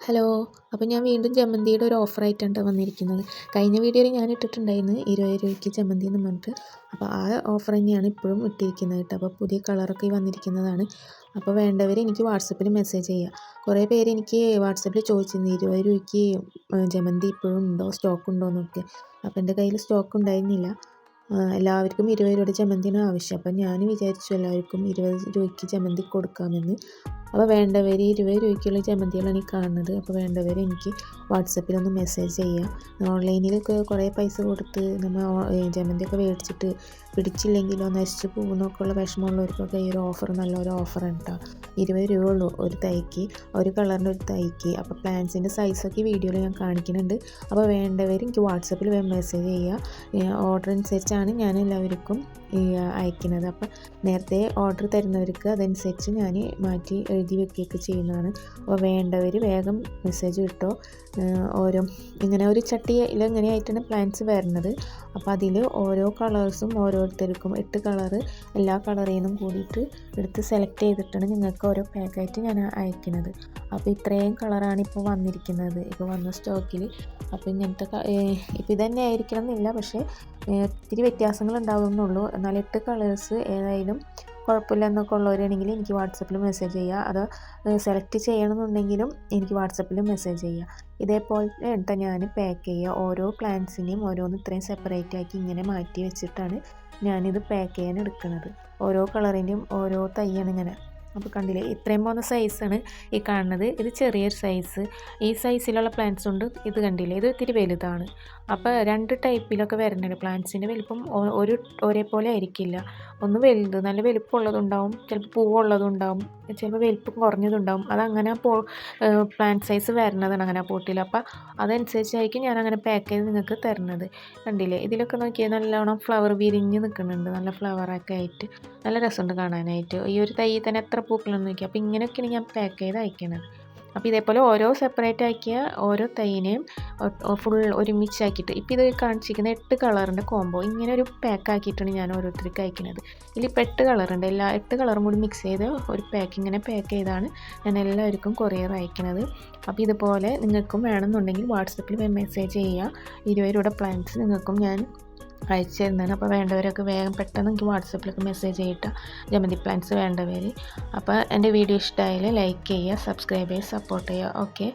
Hello അപ്പോൾ ഞാൻ വീണ്ടും ജമന്തിയുടെ ഒരു ഓഫറായിട്ടാണ് വന്നിരിക്കുന്നത്. കഴിഞ്ഞ വീഡിയോയിൽ ഞാൻ ഇട്ടിട്ടുണ്ടായിരുന്നു ഇരുപത് രൂപയ്ക്ക് ജമന്തി എന്ന് പറഞ്ഞിട്ട്. അപ്പോൾ ആ ഓഫർ തന്നെയാണ് ഇപ്പോഴും ഇട്ടിരിക്കുന്നത് കേട്ടോ. അപ്പോൾ പുതിയ കളറൊക്കെ വന്നിരിക്കുന്നതാണ്. അപ്പോൾ വേണ്ടവർ എനിക്ക് വാട്സപ്പിൽ മെസ്സേജ് ചെയ്യുക കുറേ പേര് എനിക്ക് വാട്സപ്പിൽ ചോദിച്ചിരുന്നു ഇരുപത് രൂപയ്ക്ക് ജമന്തി ഇപ്പോഴും ഉണ്ടോ? സ്റ്റോക്ക് ഉണ്ടോ? എന്നൊക്കെ. അപ്പോൾ എന്റെ കയ്യിൽ സ്റ്റോക്ക് ഉണ്ടായിരുന്നില്ല. എല്ലാവർക്കും ഇരുപത് രൂപയുടെ ജമന്തിയാണ് ആവശ്യം. അപ്പം ഞാൻ വിചാരിച്ചു എല്ലാവർക്കും ഇരുപത് രൂപയ്ക്ക് ജമന്തി കൊടുക്കാമെന്ന്. അപ്പോൾ വേണ്ടവർ ഇരുപത് രൂപയ്ക്കുള്ള ചമ്മന്തികളാണ് ഈ കാണുന്നത്. അപ്പോൾ വേണ്ടവർ എനിക്ക് വാട്സപ്പിലൊന്ന് മെസ്സേജ് ചെയ്യുക ഓൺലൈനിലൊക്കെ കുറേ പൈസ കൊടുത്ത് നമ്മൾ ജമന്തിയൊക്കെ മേടിച്ചിട്ട് പിടിച്ചില്ലെങ്കിലോ നശിച്ച് പോകുന്നൊക്കെ ഉള്ള വിഷമമുള്ളവർക്കൊക്കെ ഈ ഒരു ഓഫർ നല്ലൊരു ഓഫറാണ് കേട്ടോ ഇരുപത് രൂപ ഉള്ളൂ ഒരു തൈക്ക്. ഒരു കളറിന്റെ ഒരു തൈക്ക്. അപ്പോൾ പ്ലാൻസിന്റെ സൈസൊക്കെ വീഡിയോയിൽ ഞാൻ കാണിക്കുന്നുണ്ട്. അപ്പോൾ വേണ്ടവർ എനിക്ക് വാട്സപ്പിൽ മെസ്സേജ് ചെയ്യുക ഓർഡർ അനുസരിച്ചാണ് ഞാൻ എല്ലാവർക്കും അയക്കുന്നത്. അപ്പോൾ നേരത്തെ ഓർഡർ തരുന്നവർക്ക് അതനുസരിച്ച് ഞാൻ മാറ്റി എഴുതി വെക്കുകയൊക്കെ ചെയ്യുന്നതാണ്. അപ്പോൾ വേണ്ടവർ വേഗം മെസ്സേജ് കിട്ടോ ഓരോ ഇങ്ങനെ ഒരു ചട്ടിയിൽ ഇങ്ങനെയായിട്ടാണ് പ്ലാന്റ്സ് വരുന്നത്. അപ്പോൾ അതിൽ ഓരോ കളേഴ്സും ഓരോരുത്തർക്കും എട്ട് കളറ് എല്ലാ കളറിൽ നിന്നും കൂടിയിട്ട് എടുത്ത് സെലക്ട് ചെയ്തിട്ടാണ് നിങ്ങൾക്ക് ഓരോ പാക്കായിട്ട് ഞാൻ അയക്കുന്നത്. അപ്പോൾ ഇത്രയും കളറാണ് ഇപ്പോൾ വന്നിരിക്കുന്നത്. ഇപ്പോൾ വന്ന സ്റ്റോക്കിൽ അപ്പോൾ ഇങ്ങനത്തെ ഇപ്പോൾ ഇതന്നെ ആയിരിക്കണം എന്നില്ല. പക്ഷേ ഒത്തിരി വ്യത്യാസങ്ങൾ ഉണ്ടാകുന്നുള്ളൂ എന്നാൽ എട്ട് കളേഴ്സ് ഏതായാലും കുഴപ്പമില്ല എന്നൊക്കെ ഉള്ളവരാണെങ്കിൽ എനിക്ക് വാട്സപ്പിൽ മെസ്സേജ് ചെയ്യുക. അത് സെലക്ട് ചെയ്യണമെന്നുണ്ടെങ്കിലും എനിക്ക് വാട്സപ്പിൽ മെസ്സേജ് ചെയ്യുക. ഇതേപോലെ കേട്ടോ ഞാൻ പാക്ക് ചെയ്യുക. ഓരോ പ്ലാന്റ്സിനെയും ഓരോന്ന് ഇത്രയും സെപ്പറേറ്റ് ആക്കി ഇങ്ങനെ മാറ്റി വെച്ചിട്ടാണ് ഞാനിത് പാക്ക് ചെയ്യാൻ എടുക്കുന്നത് ഓരോ കളറിന്റെയും ഓരോ തയ്യാണ് ഇങ്ങനെ അപ്പോൾ കണ്ടില്ലേ ഇത്രയും പോകുന്ന സൈസാണ് ഈ കാണുന്നത്. ഇത് ചെറിയൊരു സൈസ് ഈ സൈസിലുള്ള പ്ലാന്റ്സ് ഉണ്ട് ഇത് കണ്ടില്ലേ ഇത് ഇത്തിരി വലുതാണ്. അപ്പോൾ രണ്ട് ടൈപ്പിലൊക്കെ വരുന്നുണ്ട് പ്ലാന്റ്സിന്റെ വലിപ്പം ഒരു ഒരേപോലെ ആയിരിക്കില്ല. ഒന്ന് വലുത് നല്ല വലിപ്പമുള്ളതുണ്ടാവും ചിലപ്പോൾ പൂവുള്ളതുണ്ടാവും ചിലപ്പോൾ വലുപ്പം കുറഞ്ഞതുണ്ടാവും. അതങ്ങനെ പോ പ്ലാന്റ് സൈസ് വരുന്നതാണ് അങ്ങനെ പോട്ടിൽ. അപ്പോൾ അതനുസരിച്ചായിരിക്കും ഞാൻ അങ്ങനെ പാക്ക് ചെയ്ത് നിങ്ങൾക്ക് തരുന്നത്. കണ്ടില്ലേ ഇതിലൊക്കെ നോക്കിയാൽ നല്ലോണം ഫ്ലവർ വിരിഞ്ഞ് നിൽക്കുന്നുണ്ട് നല്ല ഫ്ലവറൊക്കെ ആയിട്ട്. നല്ല രസമുണ്ട് കാണാനായിട്ട്. ഈ ഒരു തൈ തന്നെ എത്ര പൂക്കളെന്ന് നോക്കി അപ്പോൾ ഇങ്ങനെയൊക്കെയാണ് ഞാൻ പാക്ക് ചെയ്ത് അയക്കുന്നത് അപ്പോൾ ഇതേപോലെ ഓരോ സെപ്പറേറ്റ് ആക്കിയ ഓരോ തൈനെയും ഫുൾ ഒരുമിച്ചാക്കിയിട്ട് ഇപ്പോൾ ഇത് കാണിച്ചിരിക്കുന്ന എട്ട് കളറിന്റെ കോംബോ ഇങ്ങനെ ഒരു പാക്ക് ആക്കിയിട്ടാണ് ഞാൻ ഓരോരുത്തർക്ക് അയക്കുന്നത് ഇതിലിപ്പോൾ എട്ട് കളറുണ്ട് എല്ലാ എട്ട് കളറും കൂടി മിക്സ് ചെയ്ത് ഒരു പാക്ക് ഇങ്ങനെ പാക്ക് ചെയ്താണ് ഞാൻ എല്ലാവർക്കും കൊറിയർ അയക്കുന്നത് അപ്പോൾ ഇതുപോലെ നിങ്ങൾക്കും വേണമെന്നുണ്ടെങ്കിൽ വാട്സപ്പിൽ മെസ്സേജ് ചെയ്യുക ഇരുപത് പ്ലാൻസ് നിങ്ങൾക്കും ഞാൻ അയച്ചു തരുന്നതാണ് അപ്പോൾ വേണ്ടവരൊക്കെ വേഗം പെട്ടെന്ന് എനിക്ക് വാട്സപ്പിലൊക്കെ മെസ്സേജ് ചെയ്തിട്ട് ജമന്തി പ്ലാന്റ്സ് വേണ്ടവർ അപ്പോൾ എന്റെ വീഡിയോ ഇഷ്ടമായാൽ ലൈക്ക് ചെയ്യുക സബ്സ്ക്രൈബ് ചെയ്യുക സപ്പോർട്ട് ചെയ്യുക. ഓക്കെ